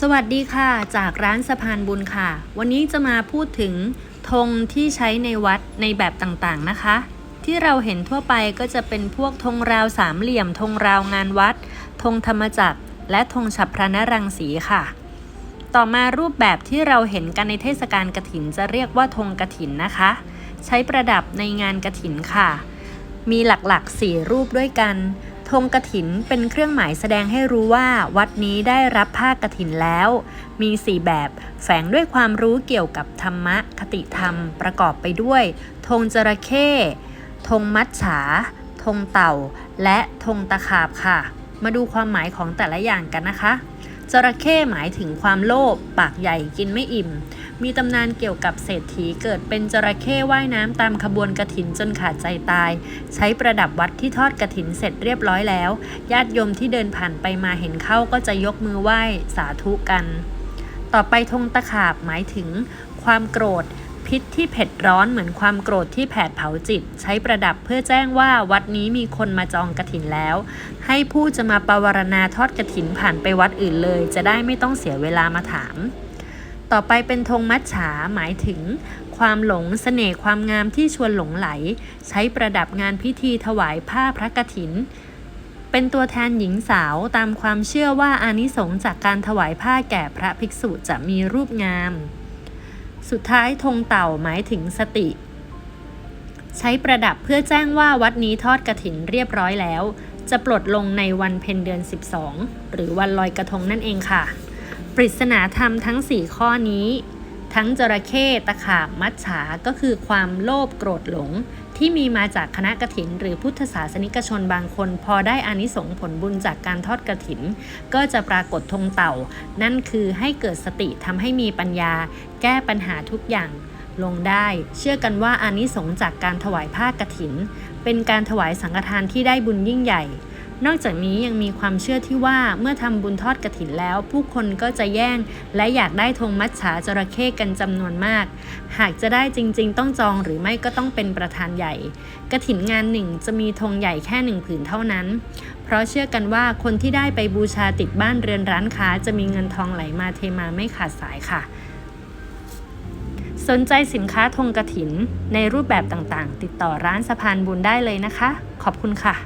สวัสดีค่ะ จากร้านสะพานบุญค่ะ วันนี้จะมาพูดถึงธงที่ใช้ในวัดในแบบต่างๆนะคะ ที่เราเห็นทั่วไปก็จะเป็นพวกธงราวสามเหลี่ยมธงราวงานวัดธงธรรมจักร และธงฉับพระนรังสีค่ะ ต่อมารูปแบบที่เราเห็นกันในเทศกาลกฐินจะเรียกว่าธงกฐินนะคะ ใช้ประดับในงานกฐินค่ะ มีหลักๆ 4 รูปด้วยกัน ธงกฐินเป็นเครื่องหมายแสดงให้รู้ว่า วัดนี้ได้รับผ้ากฐินแล้ว มี4แบบแฝงด้วยความรู้เกี่ยวกับธรรมะคติธรรมประกอบไปด้วยธงจระเข้ธงมัดฉาธงเต่า และธงตะขาบค่ะ มาดูความหมายของแต่ละอย่างกันนะคะจระเข้หมายถึงความโลภปากใหญ่กินไม่อิ่ม มีตำนานเกี่ยวกับเศรษฐีเกิดเป็นจระเข้ว่ายน้ำตามขบวนกระถินจนขาดใจตาย ใช้ประดับวัดที่ทอดกระถินเสร็จเรียบร้อยแล้ว ญาติโยมที่เดินผ่านไปมาเห็นเข้าก็จะยกมือไหว้สาธุกัน ต่อไปธงตะขาบหมายถึง ความโกรธพิษที่เผ็ดร้อนเหมือนความโกรธที่แผดเผาจิต ใช้ประดับเพื่อแจ้งว่าวัดนี้มีคนมาจองกระถินแล้ว ให้ผู้จะมาปวารณาทอดกระถินผ่านไปวัดอื่นเลย จะได้ไม่ต้องเสียเวลามาถาม ต่อไปเป็นธงมัจฉาหมายถึง ความหลงเสน่ห์ความงามที่ชวนหลงไหล ใช้ประดับงานพิธีถวายผ้าพระกฐิน เป็นตัวแทนหญิงสาวตามความเชื่อว่าอานิสงส์จากการถวายผ้าแก่พระภิกษุจะมีรูปงาม สุดท้ายธงเต่าหมายถึงสติ ใช้ประดับเพื่อแจ้งว่าวัดนี้ทอดกระถินเรียบร้อยแล้ว จะปลดลงในวันเพ็ญเดือน 12 หรือวันลอยกระทงนั่นเองค่ะ ปริศนาธรรมทั้ง 4 ข้อนี้ ทั้งจระเข้ตะขาบมัจฉาก็คือความโลภโกรธหลง ที่มีมาจากคณะกฐิน หรือพุทธศาสนิกชนบางคน พอได้อานิสงส์ผลบุญจากการทอดกระถิน ก็จะปรากฏธงเต่า นั่นคือให้เกิดสติทำให้มีปัญญา แก้ปัญหาทุกอย่างลงได้ เชื่อกันว่าอานิสงส์จากการถวายผ้ากฐิน เป็นการถวายสังฆทานที่ได้บุญยิ่งใหญ่ นอกจากนี้ยังมีความเชื่อที่ว่าเมื่อทำบุญทอดกระถินแล้ว ผู้คนก็จะแย่ง และอยากได้ธงมัจฉาจระเข้กันจำนวนมาก หากจะได้จริง ๆ ต้องจองหรือไม่ก็ต้องเป็นประธานใหญ่ กระถินงานหนึ่งจะมีธงใหญ่แค่หนึ่งผืนเท่านั้น เพราะเชื่อกันว่าคนที่ได้ไปบูชาติดบ้านเรือนร้านค้า จะมีเงินทองไหลมาเทมาไม่ขาดสายค่ะสนใจสินค้าธงกระถินในรูปแบบต่างๆ ติดต่อร้านสะพานบุญได้เลยนะคะ ขอบคุณค่ะ